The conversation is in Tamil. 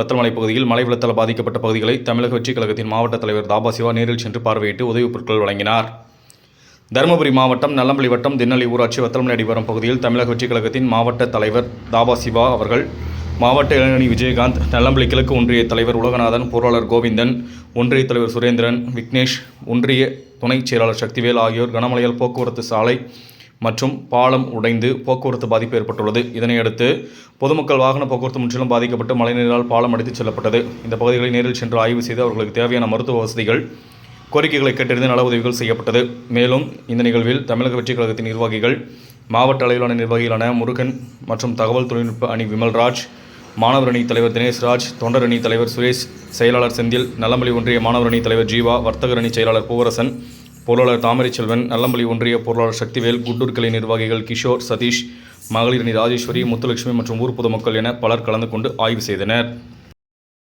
வத்தல்மலை பகுதியில் மழை வெள்ளத்தால் பாதிக்கப்பட்ட பகுதிகளை தமிழக வெற்றிக் கழகத்தின் மாவட்ட தலைவர் தாபா சிவா நேரில் சென்று பார்வையிட்டு உதவிப் பொருட்கள் வழங்கினார். தருமபுரி மாவட்டம் நல்லம்பள்ளி வட்டம் தின்னலி ஊராட்சி வத்தல்மலை அடிவாரம் பகுதியில் தமிழக வெற்றிக் கழகத்தின் மாவட்ட தலைவர் தாபா சிவா அவர்கள் மாவட்ட இளைஞரணி விஜயகாந்த் நல்லம்பள்ளி கிழக்கு ஒன்றிய தலைவர் உலகநாதன் பொருளாளர் கோவிந்தன் ஒன்றிய தலைவர் சுரேந்திரன் விக்னேஷ் ஒன்றிய துணைச் செயலாளர் சக்திவேல் ஆகியோர் கனமழையால் போக்குவரத்து சாலை மற்றும் பாலம் உடைந்து போக்குவரத்து பாதிப்பு ஏற்பட்டுள்ளது. இதனையடுத்து பொதுமக்கள் வாகன போக்குவரத்து முற்றிலும் பாதிக்கப்பட்டு மழைநீரால் பாலம் அடித்துச் செல்லப்பட்டது. இந்த பகுதிகளை நேரில் சென்று ஆய்வு செய்து அவர்களுக்கு தேவையான மருத்துவ வசதிகள் கோரிக்கைகளை கேட்டறிந்து நல உதவிகள் செய்யப்பட்டது. மேலும் இந்த நிகழ்வில் தமிழக வெற்றிக் கழகத்தின் நிர்வாகிகள் மாவட்ட அளவிலான நிர்வாகிகளான முருகன் மற்றும் தகவல் தொழில்நுட்ப அணி விமல்ராஜ் மாணவர் அணி தலைவர் தினேஷ்ராஜ் தொண்டர் அணி தலைவர் சுரேஷ் செயலாளர் செந்தில் நலமலி ஒன்றிய மாணவர் அணி தலைவர் ஜீவா வர்த்தகர் அணி செயலாளர் பூவரசன் பொருளாளர் தாமரைச்செல்வன் நல்லம்பள்ளி ஒன்றிய பொருளாளர் சக்திவேல் குண்டூர் கிளை நிர்வாகிகள் கிஷோர் சதீஷ் மகளிர் அணி ராஜேஸ்வரி முத்துலட்சுமி மற்றும் ஊர் பொதுமக்கள் என பலர் கலந்து கொண்டு ஆய்வு செய்தனர்.